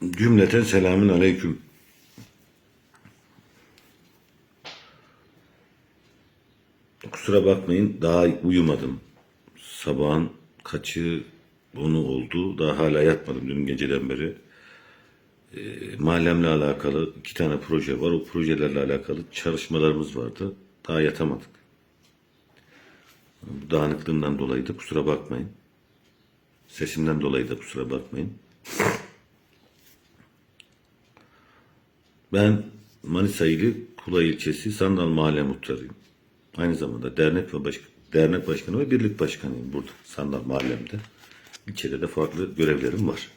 Cümleten selamün aleyküm. Kusura bakmayın daha uyumadım. Sabahın kaçı onu oldu. Daha hala yatmadım dün geceden beri. Ee, mahallemle alakalı iki tane proje var. O projelerle alakalı çalışmalarımız vardı. Daha yatamadık. Bu dağınıklığından dolayı da kusura bakmayın. Sesimden dolayı da kusura bakmayın. Ben Manisa ili Kula ilçesi Sandal Mahalle Muhtarıyım. Aynı zamanda dernek ve başkan, dernek başkanı ve birlik başkanıyım burada Sandal Mahallem'de. İlçede de farklı görevlerim var.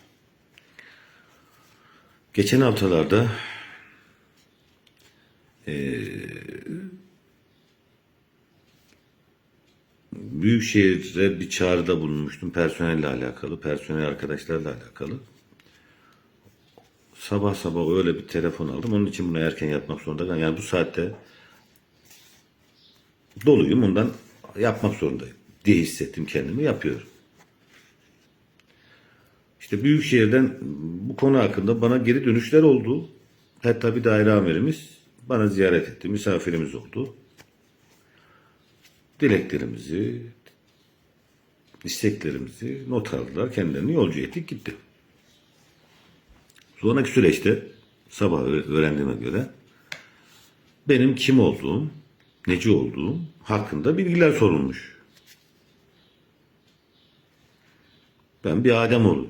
Geçen haftalarda eee Büyükşehir'e bir çağrıda bulunmuştum personelle alakalı, personel arkadaşlarla alakalı. Sabah sabah öyle bir telefon aldım. Onun için bunu erken yapmak zorunda kaldım. Yani bu saatte doluyum. Ondan yapmak zorundayım diye hissettim kendimi. Yapıyorum. İşte Büyükşehir'den bu konu hakkında bana geri dönüşler oldu. Hatta bir daire amirimiz bana ziyaret etti. Misafirimiz oldu. Dileklerimizi, isteklerimizi not aldılar. Kendilerini yolcu ettik gitti. Sonraki süreçte sabah öğrendiğime göre benim kim olduğum, neci olduğum hakkında bilgiler sorulmuş. Ben bir Ademoğlu.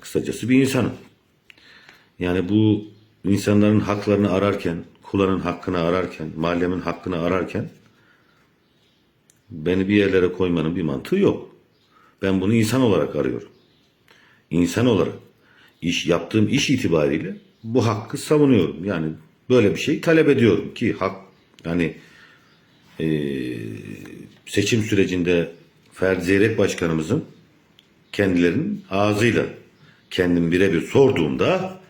Kısacası bir insanım. Yani bu insanların haklarını ararken, kulanın hakkını ararken, mahallemin hakkını ararken beni bir yerlere koymanın bir mantığı yok. Ben bunu insan olarak arıyorum. İnsan olarak iş yaptığım iş itibariyle bu hakkı savunuyorum. Yani böyle bir şey talep ediyorum ki hak yani eee, seçim sürecinde Ferdi Zeyrek Başkanımızın kendilerinin ağzıyla kendim birebir sorduğumda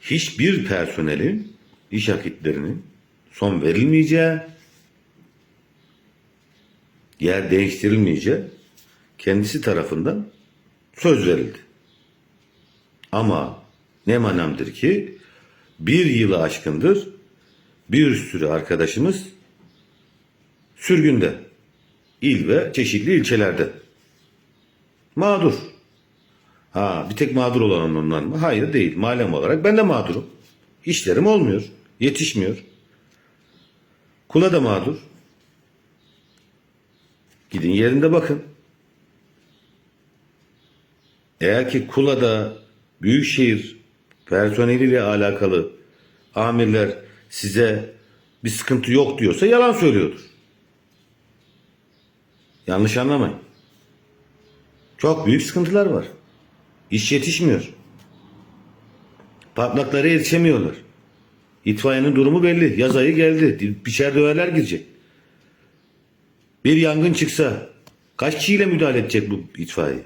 hiçbir personelin iş akitlerinin son verilmeyeceği, yer değiştirilmeyeceği kendisi tarafından söz verildi. Ama ne manamdır ki bir yılı aşkındır bir sürü arkadaşımız sürgünde, il ve çeşitli ilçelerde. Mağdur. Ha bir tek mağdur olan onlar mı? Hayır değil. Malem olarak ben de mağdurum. İşlerim olmuyor. Yetişmiyor. Kula da mağdur. Gidin yerinde bakın. Eğer ki Kula'da Büyükşehir personeliyle alakalı amirler size bir sıkıntı yok diyorsa yalan söylüyordur. Yanlış anlamayın. Çok büyük sıkıntılar var. İş yetişmiyor. Patlaklara yetişemiyorlar. İtfaiyenin durumu belli. Yaz ayı geldi. Biçer döverler girecek. Bir yangın çıksa kaç kişiyle müdahale edecek bu itfaiye?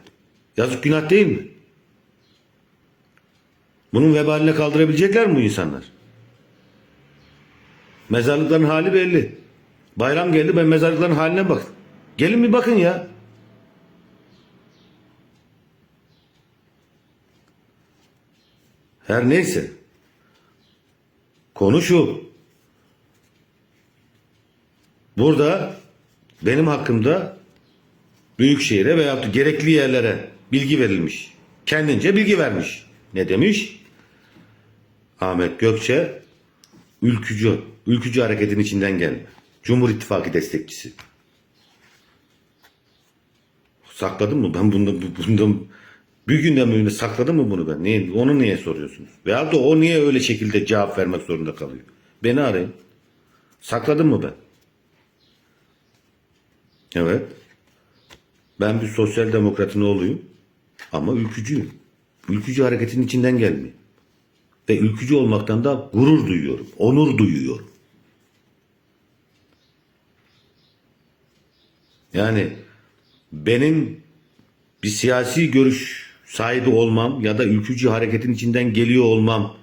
Yazık günah değil mi? Bunun vebaline kaldırabilecekler mi bu insanlar? Mezarlıkların hali belli. Bayram geldi ben mezarlıkların haline bak. Gelin bir bakın ya. Her neyse. Konu şu. Burada benim hakkımda Büyükşehir'e veya gerekli yerlere bilgi verilmiş. Kendince bilgi vermiş. Ne demiş? Ahmet Gökçe ülkücü, ülkücü hareketin içinden gelme. Cumhur İttifakı destekçisi. Sakladım mı? Ben bundan, bundan bir günden bugüne sakladım mı bunu ben? Niye, onu niye soruyorsunuz? Veyahut da o niye öyle şekilde cevap vermek zorunda kalıyor? Beni arayın. Sakladım mı ben? Evet. Ben bir sosyal demokratın oğluyum. Ama ülkücüyüm. Ülkücü hareketin içinden gelmiyor. Ve ülkücü olmaktan da gurur duyuyorum. Onur duyuyorum. Yani benim bir siyasi görüş sahibi olmam ya da ülkücü hareketin içinden geliyor olmam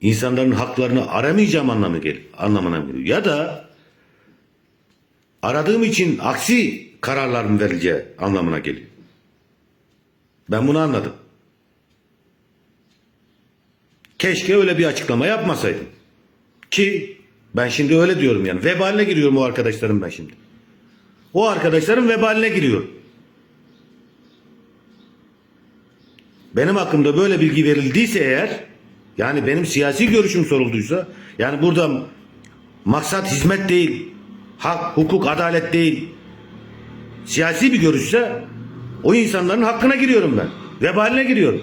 insanların haklarını aramayacağım anlamı gel anlamına geliyor. Ya da aradığım için aksi kararlar mı verileceği anlamına geliyor. Ben bunu anladım. Keşke öyle bir açıklama yapmasaydım. Ki ben şimdi öyle diyorum yani. Vebaline giriyorum o arkadaşlarım ben şimdi. O arkadaşların vebaline giriyorum. Benim hakkımda böyle bilgi verildiyse eğer yani benim siyasi görüşüm sorulduysa yani burada maksat hizmet değil, hak, hukuk, adalet değil, siyasi bir görüşse o insanların hakkına giriyorum ben. Vebaline giriyorum.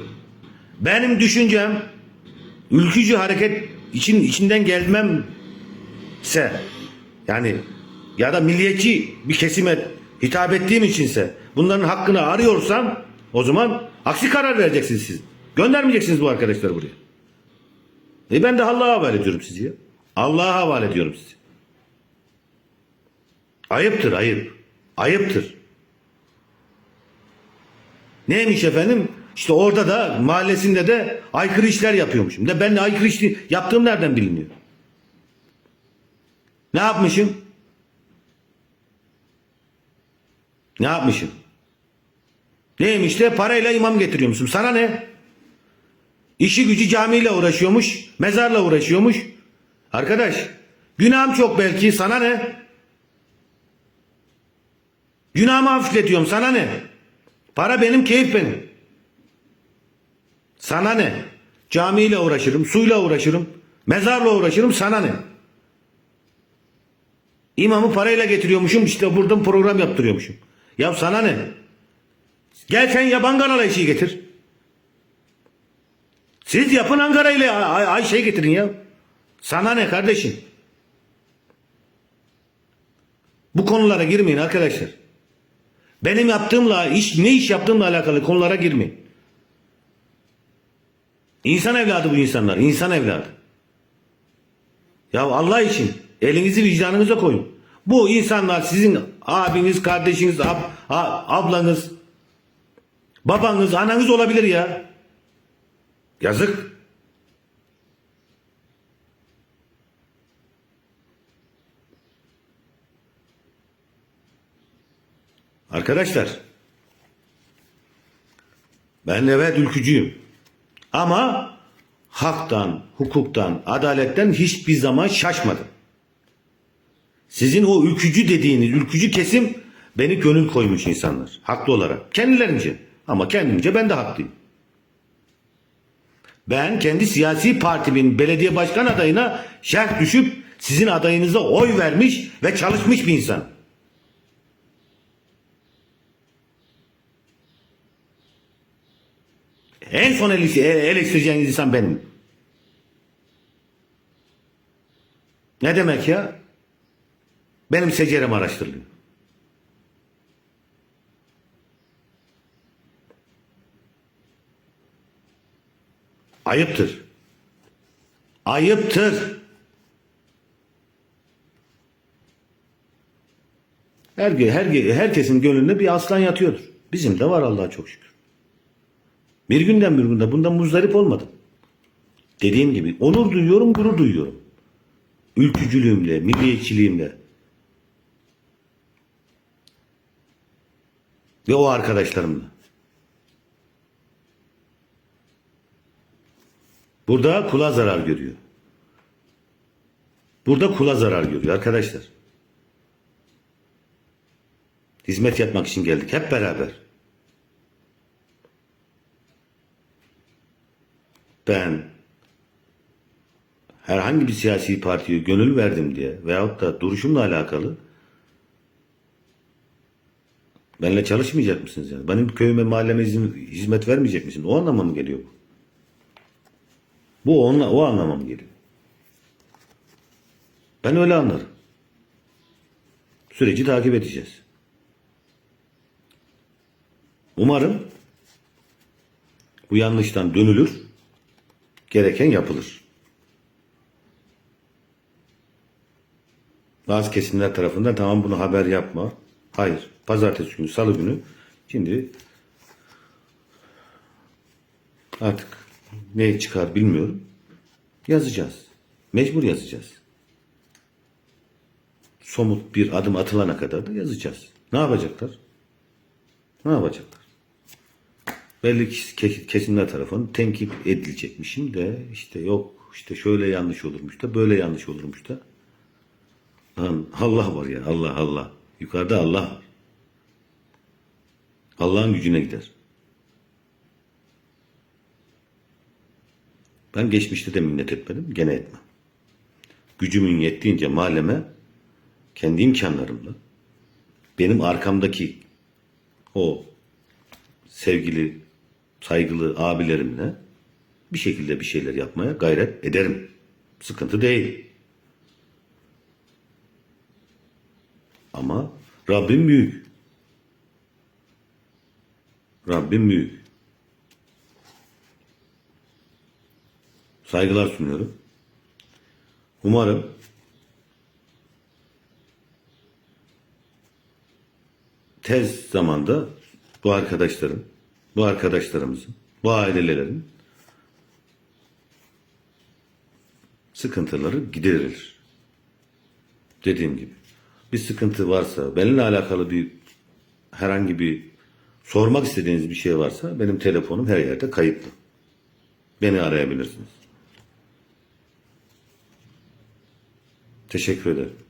Benim düşüncem ülkücü hareket için içinden gelmemse yani ya da milliyetçi bir kesime hitap ettiğim içinse bunların hakkını arıyorsam o zaman aksi karar vereceksiniz siz. Göndermeyeceksiniz bu arkadaşları buraya. E ben de Allah'a havale ediyorum sizi ya. Allah'a havale ediyorum sizi. Ayıptır ayıp. Ayıptır. Neymiş efendim? İşte orada da mahallesinde de aykırı işler yapıyormuşum. De ben de aykırı işi yaptığım nereden biliniyor? Ne yapmışım? Ne yapmışım? Neymiş de parayla imam getiriyormuşum. Sana ne? İşi gücü camiyle uğraşıyormuş, mezarla uğraşıyormuş. Arkadaş, günahım çok belki sana ne? Günahımı hafifletiyorum sana ne? Para benim, keyif benim. Sana ne? Camiyle uğraşırım, suyla uğraşırım, mezarla uğraşırım sana ne? İmamı parayla getiriyormuşum işte buradan program yaptırıyormuşum. Ya sana ne? Gel sen yaban kanala işi getir. Siz yapın Ankara ile Ay- Ayşe getirin ya. Sana ne kardeşim? Bu konulara girmeyin arkadaşlar. Benim yaptığımla iş ne iş yaptığımla alakalı konulara girmeyin. İnsan evladı bu insanlar. insan evladı. Ya Allah için elinizi vicdanınıza koyun. Bu insanlar sizin abiniz, kardeşiniz, ab- ablanız, babanız, ananız olabilir ya. Yazık. Arkadaşlar ben evet ülkücüyüm. Ama haktan, hukuktan, adaletten hiçbir zaman şaşmadım. Sizin o ülkücü dediğiniz ülkücü kesim beni gönül koymuş insanlar. Haklı olarak. Kendilerince. Ama kendimce ben de haklıyım. Ben kendi siyasi partimin belediye başkan adayına şerh düşüp sizin adayınıza oy vermiş ve çalışmış bir insan. En son ele- eleştireceğiniz insan benim. Ne demek ya? Benim secerem araştırılıyor. Ayıptır. Ayıptır. Her, her, herkesin gönlünde bir aslan yatıyordur. Bizim de var Allah'a çok şükür. Bir günden bir günde bundan muzdarip olmadım. Dediğim gibi onur duyuyorum, gurur duyuyorum. Ülkücülüğümle, milliyetçiliğimle. Ve o arkadaşlarımla. Burada kula zarar görüyor. Burada kula zarar görüyor arkadaşlar. Hizmet yapmak için geldik hep beraber. Ben herhangi bir siyasi partiye gönül verdim diye veyahut da duruşumla alakalı benimle çalışmayacak mısınız yani? Benim köyüme mahalleme hizmet vermeyecek misiniz? O anlama mı geliyor bu? Bu onunla, o anlama mı geliyor? Ben öyle anlarım. Süreci takip edeceğiz. Umarım bu yanlıştan dönülür, gereken yapılır. Bazı kesimler tarafından tamam bunu haber yapma. Hayır. Pazartesi günü, salı günü şimdi artık ne çıkar bilmiyorum. Yazacağız. Mecbur yazacağız. Somut bir adım atılana kadar da yazacağız. Ne yapacaklar? Ne yapacaklar? Belli kes- kesimler tarafından tenkit edilecekmişim de işte yok işte şöyle yanlış olurmuş da böyle yanlış olurmuş da. Lan Allah var ya Allah Allah. Yukarıda Allah var. Allah'ın gücüne gider. Ben geçmişte de minnet etmedim, gene etmem. Gücümün yettiğince mahalleme kendi imkanlarımla benim arkamdaki o sevgili, saygılı abilerimle bir şekilde bir şeyler yapmaya gayret ederim. Sıkıntı değil. Ama Rabbim büyük. Rabbim büyük. Saygılar sunuyorum. Umarım tez zamanda bu arkadaşların, bu arkadaşlarımızın, bu ailelerin sıkıntıları giderilir. Dediğim gibi. Bir sıkıntı varsa, benimle alakalı bir herhangi bir sormak istediğiniz bir şey varsa benim telefonum her yerde kayıtlı. Beni arayabilirsiniz. Teşekkür ederim.